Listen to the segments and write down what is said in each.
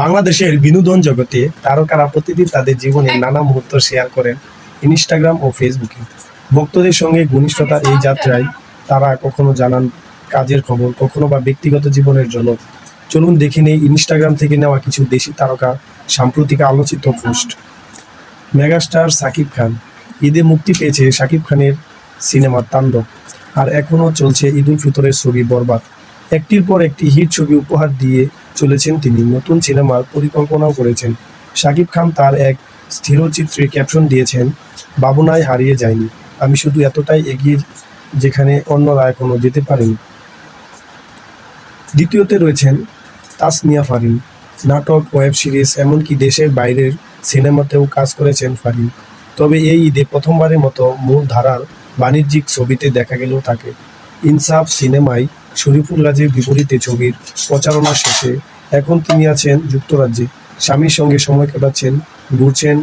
বাংলাদেশের বিনোদন জগতে তারকারা প্রতিদিন তাদের জীবনের নানা মুহূর্ত শেয়ার করেন ইনস্টাগ্রাম ও ফেসবুকে ভক্তদের সঙ্গে ঘনিষ্ঠতা এই যাত্রায় তারা কখনো জানান কাজের খবর, কখনো বা ব্যক্তিগত জীবনের জন্য চলুন দেখে নেই ইনস্টাগ্রাম থেকে নেওয়া কিছু দেশি তারকা, সাম্প্রতিক আলোচিত পোস্ট। মেগাস্টার সাকিব খান। ঈদে মুক্তি পেয়েছে সাকিব খানের সিনেমা তাণ্ডব, আর এখনও চলছে ঈদ উল ফিতরের ছবি বরবাদ। একটির পর একটি হিট ছবি উপহার দিয়ে চলেছেন তিনি। নতুন সিনেমার পরিকল্পনাও করেছেন। শাকিব খান তার এক স্থিরচিত্রে ক্যাপশন দিয়েছেন বাবনায় হারিয়ে যায়নি। আমি শুধু এতটাই এগিয়ে যেখানে অন্যরা এখনও যেতে পারেনি। দ্বিতীয়তে রয়েছেন তাসনিয়া ফারিন। নাটক, ওয়েব সিরিজ, এমনকি দেশের বাইরের সিনেমাতেও কাজ করেছেন ফারিন। তবে এই ঈদে প্রথমবারের মতো মূল ধারার বাণিজ্যিক ছবিতে দেখা গেল তাকে। ইনসাফ সিনেমায় শরীফুল বিপরীতে ছবির প্রচারণা শেষে এখন তিনি আছেন যুক্তরাজ্যে। স্বামীর সঙ্গে সময় কাটাচ্ছেন, ঘুরছেন,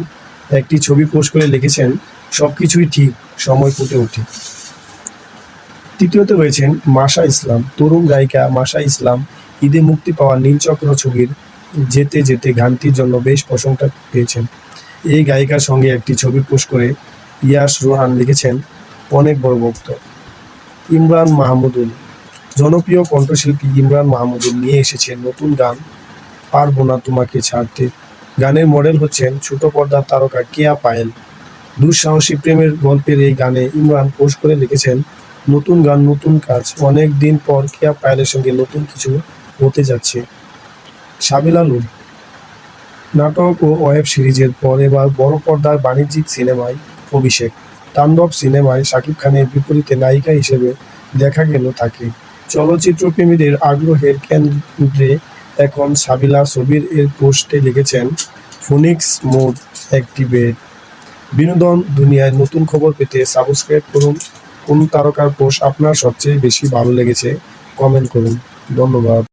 একটি ছবি পোস্ট করে লিখেছেন সব কিছুই ঠিক, সময় ফুটে ওঠে। তৃতীয়তে রয়েছেন মাশা ইসলাম, তরুণ গায়িকা মাশা ইসলাম। ঈদে মুক্তি পাওয়া নীলচক্র ছবির যেতে যেতে গানটির জন্য বেশ প্রশংসা পেয়েছেন। এই গায়িকার সঙ্গে একটি ছবি পোস্ট করে ইয়াস রোহান লিখেছেন, অনেক বড় ভক্ত। ইমরান মাহমুদুল জনপ্রিয় কণ্ঠশিল্পী ইমরান মাহমুদুল নিয়ে এসেছেন নতুন গান, পারব না তোমাকে ছাড়তে। গানের মডেল হচ্ছেন ছোট পর্দার তারকা কেয়া পায়েল। দুঃসাহসী প্রেমের গল্পের এই গানে ইমরান পোস্ট করে লিখেছেন, নতুন গান, নতুন কাজ, অনেক দিন পর কেয়া পায়েলের সঙ্গে নতুন কিছু হতে যাচ্ছে। সাবিলা নূর নাটক ও ওয়েব সিরিজের পর এবার বড় পর্দার বাণিজ্যিক সিনেমায় অভিষেক। তাণ্ডব সিনেমায় শাকিব খানের বিপরীতে নায়িকা হিসেবে দেখা গেল তাকে। চলচ্চিত্র প্রেমীদের আগ্রহের কেন্দ্রে এখন সাবিলা সবির এর পোস্টে লিখেছেন, ফোনিক্স মোড অ্যাক্টিভেট। বিনোদন দুনিয়ায় নতুন খবর পেতে সাবস্ক্রাইব করুন। কোন তারকার পোস্ট আপনার সবচেয়ে বেশি ভালো লেগেছে, কমেন্ট করুন। ধন্যবাদ।